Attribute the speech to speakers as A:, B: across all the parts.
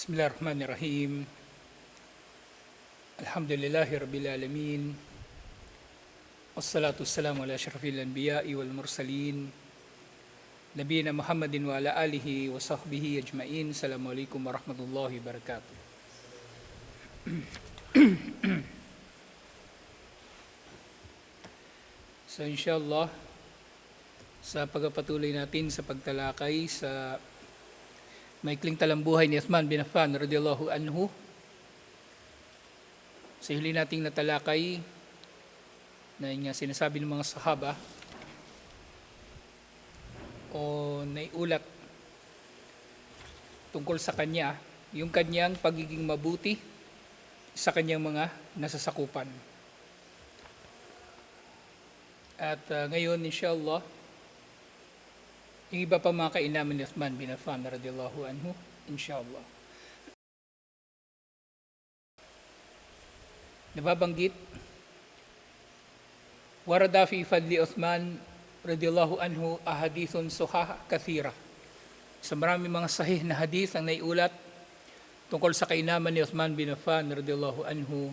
A: Bismillahirrahmanirrahim. Alhamdulillahi Rabbil Alamin. Wassalatu wassalamu ala syarafil anbiya'i wal mursalin. Nabiyina Muhammadin wa ala alihi wa sahbihi ajma'in. Assalamualaikum warahmatullahi wabarakatuh. so inshallah, sa pagpapatuloy natin sa pagtalakay sa maikling talambuhay ni Uthman bin Affan radiyallahu anhu sa huli nating natalakay na nga sinasabi ng mga sahaba o naiulat tungkol sa kanya yung kanyang pagiging mabuti sa kanyang mga nasasakupan. At uh, ngayon, inshallah, yung iba pa mga kainaman ni Uthman bin Affan radiyallahu anhu, inshallah. Nababanggit, warada fi fadli Uthman radiyallahu anhu ahadithun suhaha kathira. Sa marami mga sahih na hadith ang naiulat tungkol sa kainaman ni Uthman bin Affan radiyallahu anhu,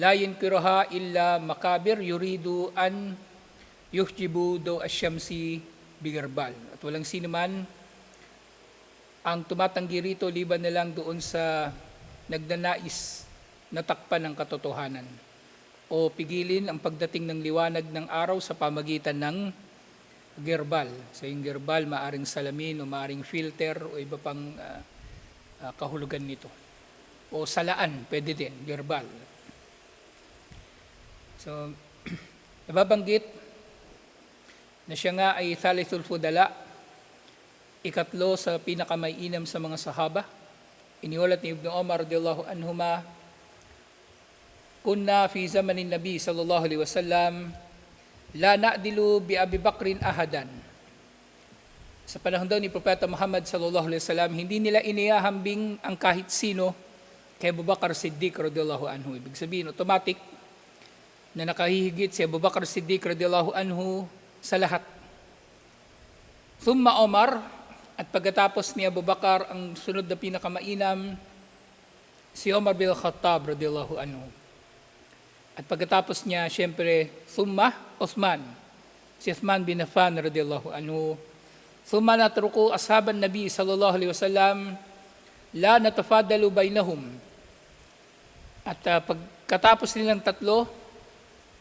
A: la yunkiruha illa makabir yuridu an yuhjibu do asyamsi bigarbal. At walang sino man ang tumatanggi rito liban na lang doon sa nagdanais na takpan ng katotohanan o pigilin ang pagdating ng liwanag ng araw sa pamagitan ng gerbal. Sa yung gerbal, maaring salamin o maaring filter o iba pang ah, ah, kahulugan nito. O salaan, pwede din, gerbal. So, nababanggit na siya nga ay Thalithul Fudala, ikatlo sa pinakamaiinam sa mga sahaba. Iniulat ni Ibn Omar radiyallahu anhuma, Kunna fi zamanin Nabi sallallahu alaihi wasallam, la na'dilu bi Abi Bakrin ahadan. Sa panahon daw ni Propeta Muhammad sallallahu alaihi wasallam, hindi nila inihahambing ang kahit sino kay Abu Bakar Siddiq radiyallahu anhu. Ibig sabihin, automatic na nakahihigit si Abu Bakar Siddiq radiyallahu anhu sa lahat. Thumma Omar, at pagkatapos ni Abu Bakar, ang sunod na pinakamainam, si Omar bin Khattab radiyallahu anhu. At pagkatapos niya, siyempre, thumma Uthman, si Uthman bin Affan radiyallahu anhu. Thumma natruku ashaban Nabi sallallahu alaihi wasallam, la natafadalu bainahum. At uh, pagkatapos nilang tatlo,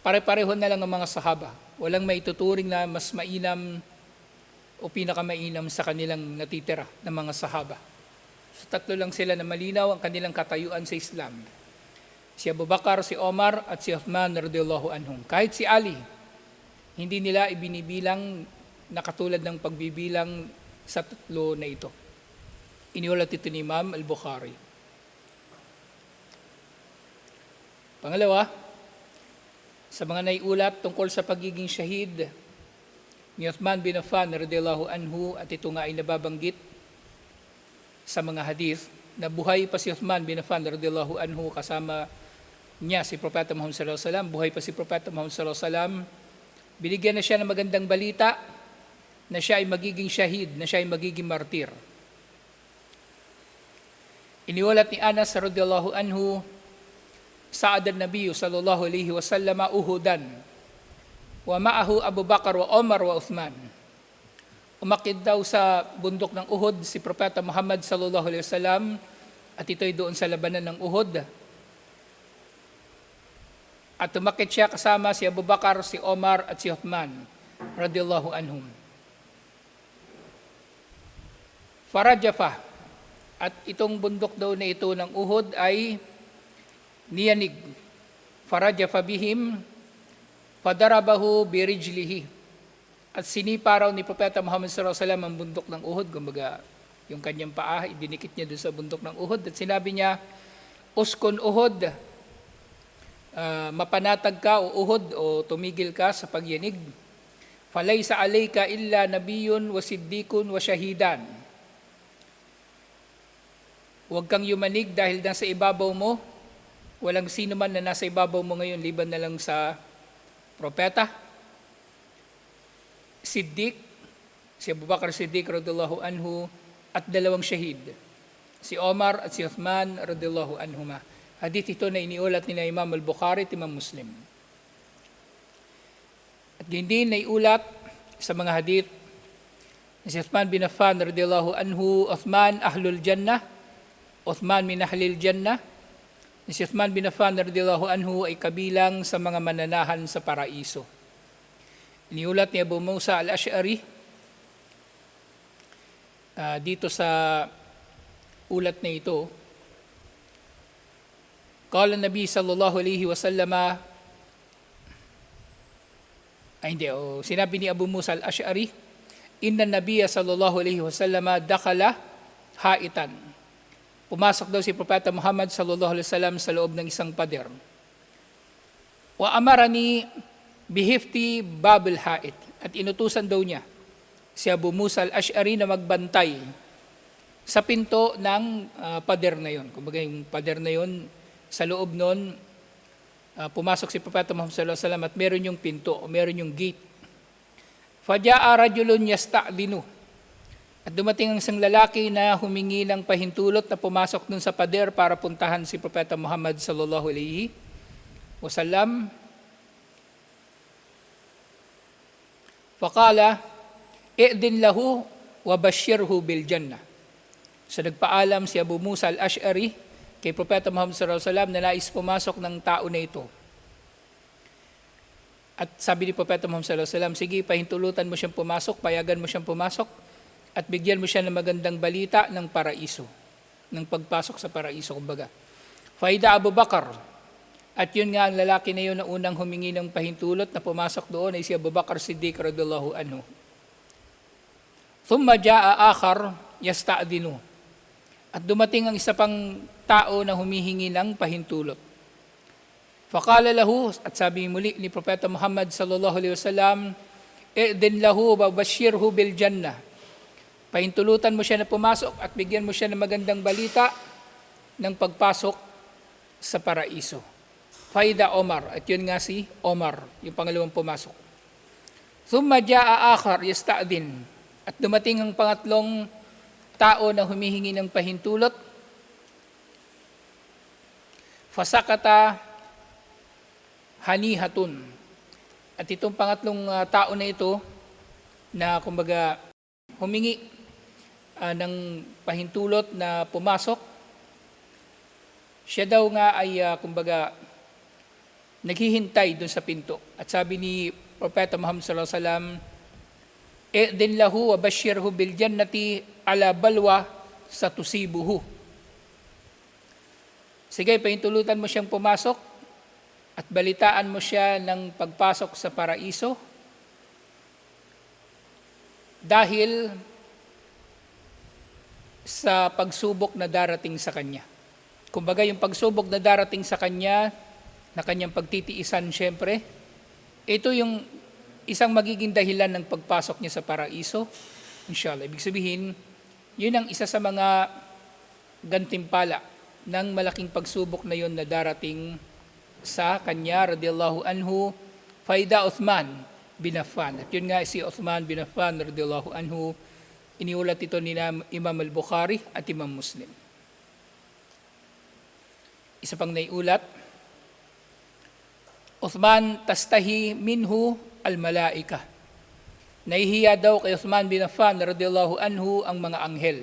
A: pare-pareho na lang ang mga sahaba. Walang may tuturing na mas mainam o pinakamainam sa kanilang natitira ng mga sahaba. So tatlo lang sila na malinaw ang kanilang katayuan sa Islam. Si Abu Bakar, si Omar, at si Uthman radiyallahu anhum. Kahit si Ali, hindi nila ibinibilang na katulad ng pagbibilang sa tatlo na ito. Iniulat ito ni Imam al-Bukhari. Pangalawa, sa mga naiulat tungkol sa pagiging shahid ni Uthman bin Affan radiyallahu anhu at ito nga ay nababanggit sa mga hadith na buhay pa si Uthman bin Affan radiyallahu anhu kasama niya si Propeta Muhammad sallallahu alaihi wasallam, buhay pa si Propeta Muhammad sallallahu alaihi wasallam. Binigyan na siya ng magandang balita na siya ay magiging shahid, na siya ay magiging martir. Iniwalat ni Anas radiyallahu anhu Sa'ad al-Nabi sallallahu alaihi wasallam uhudan wa ma'ahu Abu Bakar wa Omar wa Uthman. Umakid daw sa bundok ng Uhud si Propeta Muhammad sallallahu alaihi wasallam at ito'y doon sa labanan ng Uhud. At umakit siya kasama si Abu Bakar, si Omar at si Uthman radiyallahu anhum. Farajafa at itong bundok daw na ito ng Uhud ay niyanig faraja fabihim fadarabahu birijlihi. At sinipa raw ni Propeta Muhammad sallallahu wasallam ang bundok ng Uhud. Kumbaga yung kanyang paa idinikit niya doon sa bundok ng Uhud. At sinabi niya uskon Uhud uh, mapanatag ka o Uhud o tumigil ka sa pagyanig. Falaysa alayka illa nabiyun wa siddikun wa shahidan. Huwag kang yumanig dahil nasa ibabaw mo Walang sino man na nasa ibabaw mo ngayon liban na lang sa propeta, Siddiq, si Abu Bakar Siddiq radhiallahu anhu at dalawang shahid si Omar at si Uthman radiyallahu anhuma. Hadith ito na iniulat ni na Imam al-Bukhari at Imam Muslim. At hindi na iulat sa mga hadith si Uthman bin Affan radiyallahu anhu, Uthman ahlul jannah, Uthman min ahlil jannah, na si Uthman bin Affan radiyallahu anhu ay kabilang sa mga mananahan sa paraiso. Iniulat ni Abu Musa al-Ash'ari ah, dito sa ulat na ito, Qala Nabi sallallahu alaihi wasallam ay hindi, oh, sinabi ni Abu Musa al-Ash'ari, Inna Nabiya sallallahu alaihi wasallam dakala haitan. Pumasok daw si Propeta Muhammad sallallahu alaihi wasallam sa loob ng isang pader. Wa amarani bihifti babul hait. At inutusan daw niya si Abu Musa al-Ash'ari na magbantay sa pinto ng ah, pader na yon. Kumbaga yung pader na yon, sa loob nun, ah, pumasok si Propeta Muhammad sallallahu alaihi wasallam at meron yung pinto o meron yung gate. Faja'a rajulun yasta'dinu. At dumating ang isang lalaki na humingi ng pahintulot na pumasok dun sa pader para puntahan si Propeta Muhammad sallallahu alaihi wasallam. Faqala, i'din lahu wa bashirhu bil jannah. So nagpaalam si Abu Musa al-Ash'ari kay Propeta Muhammad sallallahu alaihi wasallam na nais pumasok ng tao na ito. At sabi ni Propeta Muhammad sallallahu alaihi wasallam, sige, pahintulutan mo siyang pumasok, payagan mo siyang pumasok, at bigyan mo siya ng magandang balita ng paraiso, ng pagpasok sa paraiso, kumbaga. Faida Abu Bakar, at yun nga ang lalaki na yun na unang humingi ng pahintulot na pumasok doon ay si Abu Bakar Siddiq radiyallahu anhu. Thumma jaa akhar yasta'dinu. At dumating ang isa pang tao na humihingi ng pahintulot. Faqala lahu, at sabi muli ni Propeta Muhammad sallallahu alaihi wasallam, "I'din lahu wa bashirhu bil jannah." Pahintulutan mo siya na pumasok at bigyan mo siya ng magandang balita ng pagpasok sa paraiso. Faida Omar, at yun nga si Omar, yung pangalawang pumasok. Thumma jaa akhar yasta'din. At dumating ang pangatlong tao na humihingi ng pahintulot. Fasakata hanihatun. At itong pangatlong ah, tao na ito na kumbaga humingi ah, ng pahintulot na pumasok, siya daw nga ay ah, kumbaga naghihintay dun sa pinto. At sabi ni Propeta Muhammad sallallahu alaihi wasallam, "I'din lahu wa bashirhu bil jannati ala balwa sa tusibuhu." Sige, pahintulutan mo siyang pumasok at balitaan mo siya ng pagpasok sa paraiso dahil sa pagsubok na darating sa kanya. Kumbaga yung pagsubok na darating sa kanya, na kanyang pagtitiisan syempre, ito yung isang magiging dahilan ng pagpasok niya sa paraiso. Inshallah. Ibig sabihin, yun ang isa sa mga gantimpala ng malaking pagsubok na yun na darating sa kanya, radiallahu anhu, Faida Uthman bin Affan. At yun nga si Uthman bin Affan, radiallahu anhu, iniulat ito ni Imam al-Bukhari at Imam Muslim. Isa pang naiulat, Uthman tastahi minhu al-malaika. Nahihiya daw kay Uthman bin Affan radiyallahu anhu ang mga anghel.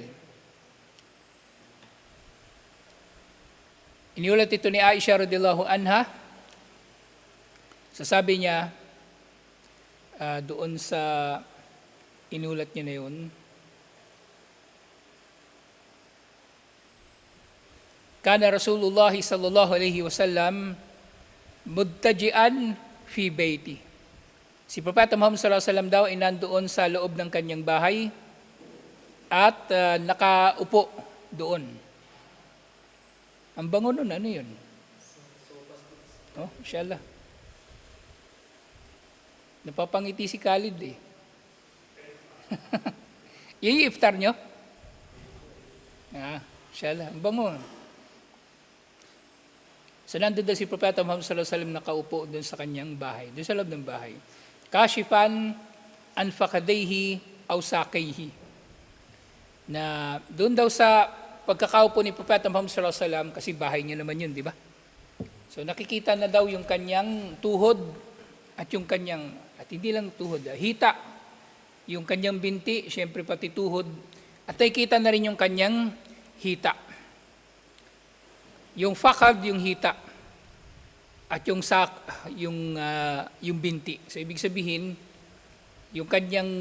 A: Iniulat ito ni Aisha radiyallahu anha. Sasabi niya ah, doon sa inulat niya na yun. Kana Rasulullah sallallahu alaihi wasallam mudtajian fi baiti. Si Propeta Muhammad sallallahu alaihi wasallam daw ay nandoon sa loob ng kanyang bahay at ah, nakaupo doon. Ang bango nun, ano yun? Oh, inshallah. Napapangiti si Khalid eh. Yun yung iftar nyo? Ah, inshallah. Ang bango. So nandun daw si Propeta Muhammad sallallahu alaihi wasallam nakaupo doon sa kanyang bahay, doon sa loob ng bahay. Kashifan anfakadayhi aw sakayhi. Na doon daw sa pagkakaupo ni Propeta Muhammad sallallahu alaihi wasallam kasi bahay niya naman yun, di ba? So nakikita na daw yung kanyang tuhod at yung kanyang, at hindi lang tuhod, ah, hita, yung kanyang binti, syempre pati tuhod, at nakikita na rin yung kanyang hita. Yung fakad, yung hita, at yung sak, yung, ah, yung binti. So ibig sabihin, yung kanyang,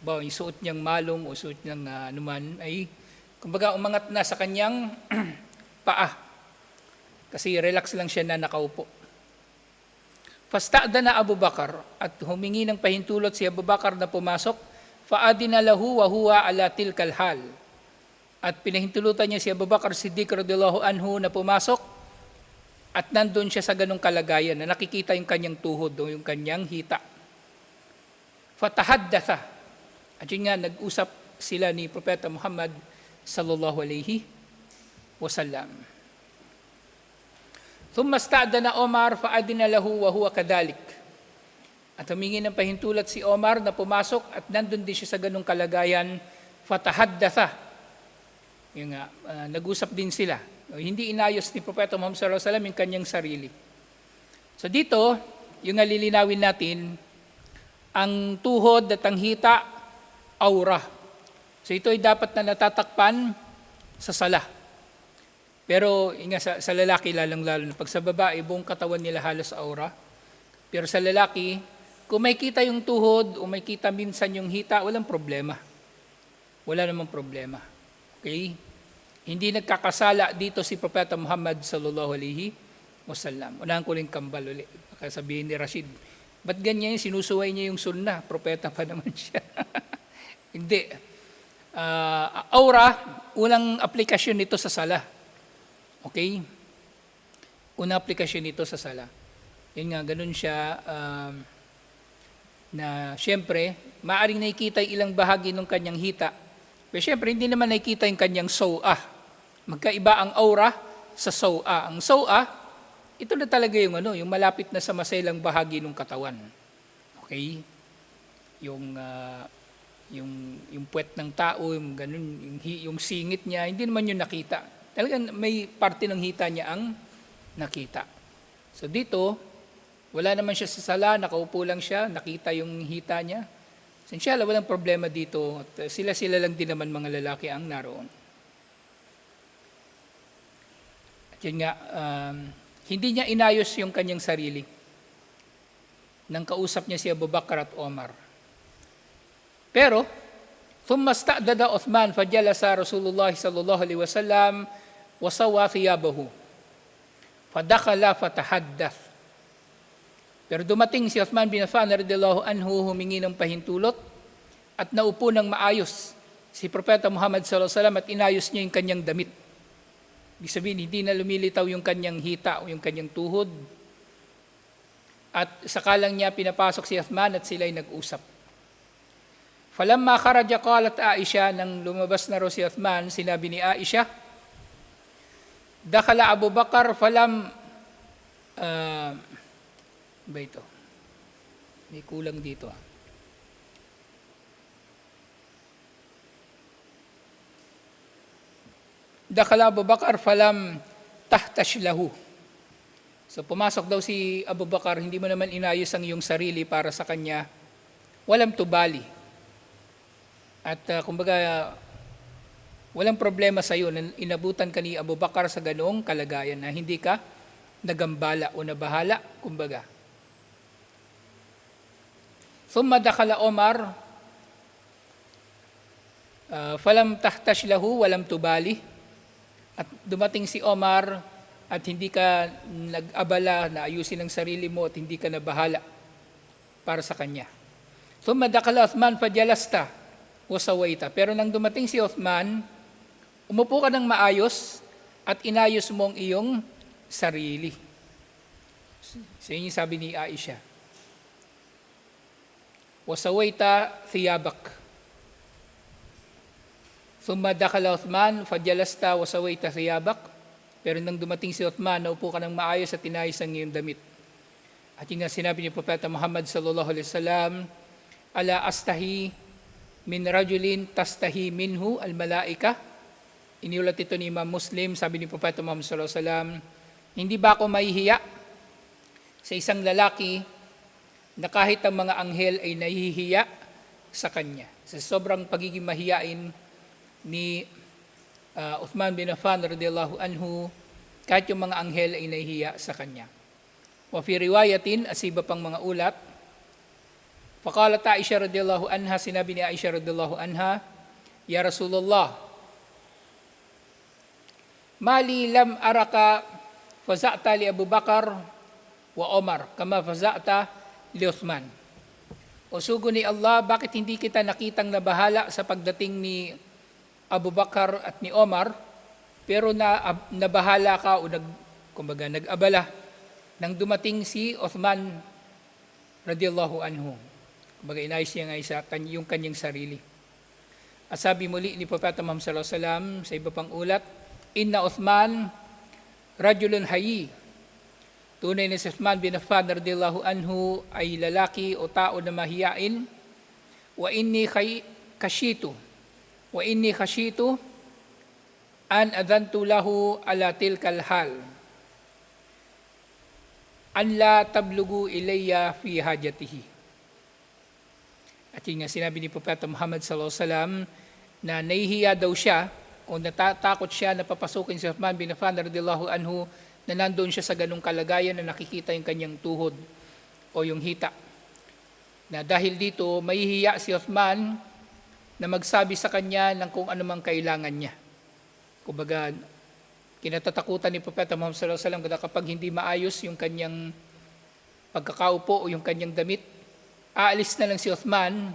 A: ba, yung suot niyang malong o suot niyang ah, anuman ay, kumbaga umangat na sa kanyang paa. Kasi relax lang siya na nakaupo. Fasta'da na Abu Bakar at humingi ng pahintulot si Abu Bakar na pumasok, fa'adina lahu wa huwa ala tilkal hal at pinahintulutan niya si Abu Bakr Siddiq radiyallahu anhu na pumasok at nandun siya sa ganong kalagayan na nakikita yung kanyang tuhod o yung kanyang hita. Fatahaddatha. At yun nga, nag-usap sila ni Propeta Muhammad sallallahu alaihi wasallam. Thumma sta'dana Omar fa'adina lahu wa huwa kadalik. At humingi ng pahintulat si Omar na pumasok at nandun din siya sa ganong kalagayan. Fatahaddatha yung nga, ah, nag-usap din sila. Hindi inayos ni Propeta Muhammad sallallahu alaihi wasallam yung kanyang sarili. So dito, yung nga lilinawin natin, ang tuhod at ang hita, aura. So ito ay dapat na natatakpan sa sala. Pero inga sa, sa lalaki lalang lalo na pag sa babae, buong katawan nila halos aura. Pero sa lalaki, kung may kita yung tuhod o may kita minsan yung hita, walang problema. Wala namang problema. Okay? Hindi nagkakasala dito si Propeta Muhammad sallallahu alaihi wasallam. Unahan ko rin kambal ulit. Baka sabihin ni Rashid, ba't ganyan yung sinusuway niya yung sunnah? Propeta pa naman siya. Hindi. Ah, aura, unang aplikasyon nito sa sala. Okay? Unang aplikasyon nito sa sala. Yun nga, ganun siya um, na siyempre, maaring nakikita ilang bahagi ng kanyang hita. Pero siyempre, hindi naman nakikita yung kanyang soa. Magkaiba ang aura sa soa. Ang soa, ito na talaga yung ano, yung malapit na sa maselang bahagi ng katawan. Okay? Yung ah, yung yung puwet ng tao, yung ganun, yung, yung singit niya, hindi naman yun nakita. Talagang may parte ng hita niya ang nakita. So dito, wala naman siya sa sala, nakaupo lang siya, nakita yung hita niya. So inshallah, walang problema dito. At uh, sila-sila lang din naman mga lalaki ang naroon. At yun nga, um, hindi niya inayos yung kanyang sarili. Nang kausap niya si Abu Bakar at Omar. Pero, ثم استأذن عثمان فجلس رسول الله صلى الله عليه وسلم وسوى ثيابه فدخل فتحدث pero dumating si Uthman bin Affan radhiyallahu anhu humingi ng pahintulot at naupo ng maayos si Propeta Muhammad sallallahu alaihi wasallam at inayos niya yung kanyang damit. Ibig sabihin, hindi na lumilitaw yung kanyang hita o yung kanyang tuhod. At sakalang niya pinapasok si Uthman at sila ay nag-usap. Falamma kharaja qalat Aisha nang lumabas na raw si Uthman, sinabi ni Aisha, Dakala Abu Bakar falam uh, ba ito? May kulang dito ah. Dakala Abu Bakar falam tahtash lahu. So pumasok daw si Abu Bakar, hindi mo naman inayos ang iyong sarili para sa kanya. Walang tubali. At uh, kumbaga, walang problema sa iyo na inabutan ka ni Abu Bakar sa ganoong kalagayan na hindi ka nagambala o nabahala, kumbaga. Dakala Omar, uh, falam tahtash lahu, walam tubali. At dumating si Omar at hindi ka nag-abala na ayusin ang sarili mo at hindi ka nabahala para sa kanya. Thumma dakala Uthman fajalasta, wasawaita. Pero nang dumating si Uthman, umupo ka ng maayos at inayos mo ang iyong sarili. Sa inyo sabi ni Aisha. Wasawaita thiyabak. Thumma dakala Uthman, fajalasta wasawaita thiyabak. Pero nang dumating si Uthman, naupo ka ng maayos at inayos ang iyong damit. At yun sinabi ni Propeta Muhammad sallallahu alaihi wasallam, ala astahi min rajulin tastahi minhu al malaika iniulat ito ni Imam Muslim, sabi ni Propeta Muhammad sallallahu alaihi wasallam, hindi ba ako mahihiya sa isang lalaki na kahit ang mga anghel ay nahihiya sa kanya. Sa sobrang pagiging mahiyain ni uh, Uthman bin Affan radiyallahu anhu, kahit yung mga anghel ay nahihiya sa kanya. Wa fi riwayatin, as iba pang mga ulat, Faqalat Aisha radiyallahu anha, sinabi ni Aisha radiyallahu anha, Ya Rasulullah, Mali lam araka faza'ta li Abu Bakar wa Omar, kama faza'ta li Uthman. O sugo ni Allah, bakit hindi kita nakitang nabahala sa pagdating ni Abu Bakar at ni Omar, pero na, nabahala ka o nag, kumbaga, nag-abala nang dumating si Uthman radiyallahu anhu. Kumbaga, inayos niya nga isa, yung kanyang sarili. At sabi muli ni Propeta Muhammad sallallahu alaihi wasallam sa iba pang ulat, Inna Uthman rajulun hayy. Tunay na si bin Affan radiyallahu anhu ay lalaki o tao na mahiyain. Wa inni kay kashitu. Wa inni kashitu an adantu lahu ala tilkal hal. An la tablugu ilayya fi hajatihi. At yun nga sinabi ni Propeta Muhammad sallallahu alaihi wasallam na nahihiya daw siya o natatakot siya na papasukin si Uthman bin Affan radiyallahu anhu na nandoon siya sa ganung kalagayan na nakikita yung kanyang tuhod o yung hita. Na dahil dito, mahihiya si Uthman na magsabi sa kanya ng kung ano mang kailangan niya. Kumbaga, kinatatakutan ni Propeta Muhammad sallallahu alaihi wasallam kapag hindi maayos yung kanyang pagkakaupo o yung kanyang damit, aalis na lang si Uthman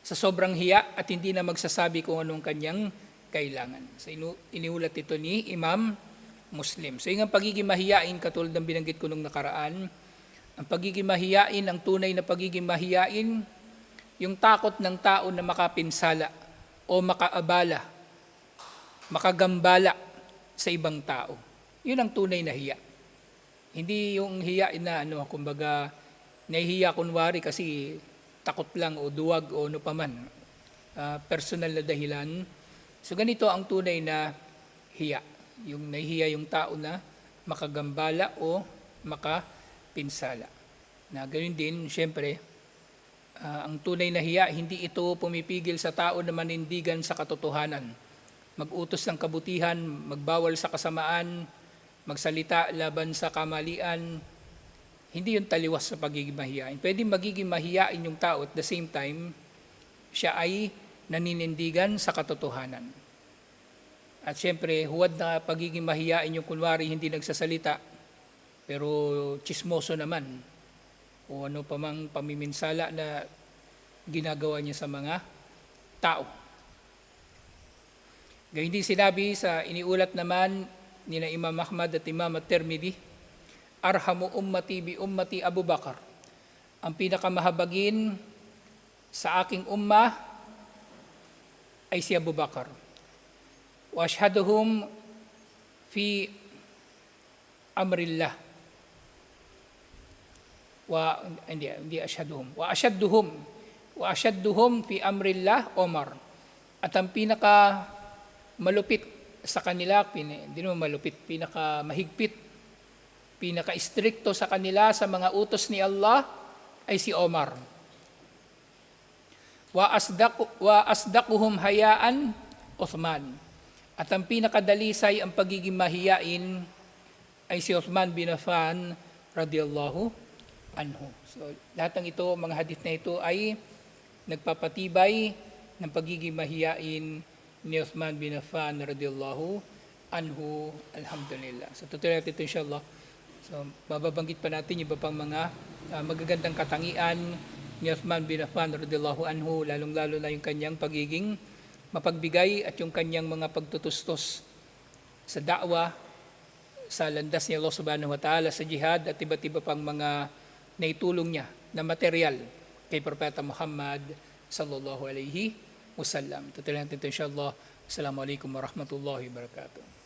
A: sa sobrang hiya at hindi na magsasabi kung anong kanyang kailangan. So inu- iniulat ito ni Imam Muslim. So yung pagiging mahiyain, katulad ng binanggit ko nung nakaraan, ang pagiging mahiyain, ang tunay na pagiging mahiyain, yung takot ng tao na makapinsala o makaabala, makagambala sa ibang tao. Yun ang tunay na hiya. Hindi yung hiya na ano, kumbaga, nahihiya kunwari kasi takot lang o duwag o ano paman, uh, personal na dahilan. So ganito ang tunay na hiya. Yung nahihiya yung tao na makagambala o makapinsala. Na ganoon din, syempre, uh, ang tunay na hiya, hindi ito pumipigil sa tao na manindigan sa katotohanan. Mag-utos ng kabutihan, magbawal sa kasamaan, magsalita laban sa kamalian, hindi yung taliwas sa pagiging mahiyain. Pwede magiging mahiyain yung tao at the same time, siya ay naninindigan sa katotohanan. At siyempre, huwad na pagiging mahiyain yung kunwari hindi nagsasalita, pero chismoso naman. O ano pa mang pamiminsala na ginagawa niya sa mga tao. Gayun din sinabi sa iniulat naman ni na Imam Ahmad at Imam at-Tirmidhi, arhamu ummati bi ummati Abu Bakar. Ang pinakamahabagin sa aking umma ay si Abu Bakar. Wa ashhaduhum fi amrillah. Wa hindi hindi ashhaduhum. Wa ashadduhum wa ashadduhum fi amrillah Omar. At ang pinaka malupit sa kanila, hindi naman malupit, pinaka mahigpit pinaka-stricto sa kanila sa mga utos ni Allah ay si Omar. Wa, asdaq, wa asdaquhum hayaan, Uthman. At ang pinakadalisay ang pagiging mahiyain ay si Uthman bin Affan radiyallahu anhu. So, lahat ng ito, mga hadith na ito ay nagpapatibay ng pagiging mahiyain ni Uthman bin Affan radiyallahu anhu. Alhamdulillah. So, tutuloy natin ito inshallah. So, mababanggit pa natin iba pang mga uh, magagandang katangian ni Uthman bin Affan radiyallahu anhu, lalong-lalo na yung kanyang pagiging mapagbigay at yung kanyang mga pagtutustos sa da'wa, sa landas ni Allah subhanahu wa ta'ala, sa jihad at iba't iba pang mga naitulong niya na material kay Propeta Muhammad sallallahu alaihi wasallam. Tutuloy natin ito inshallah. Assalamualaikum warahmatullahi wabarakatuh.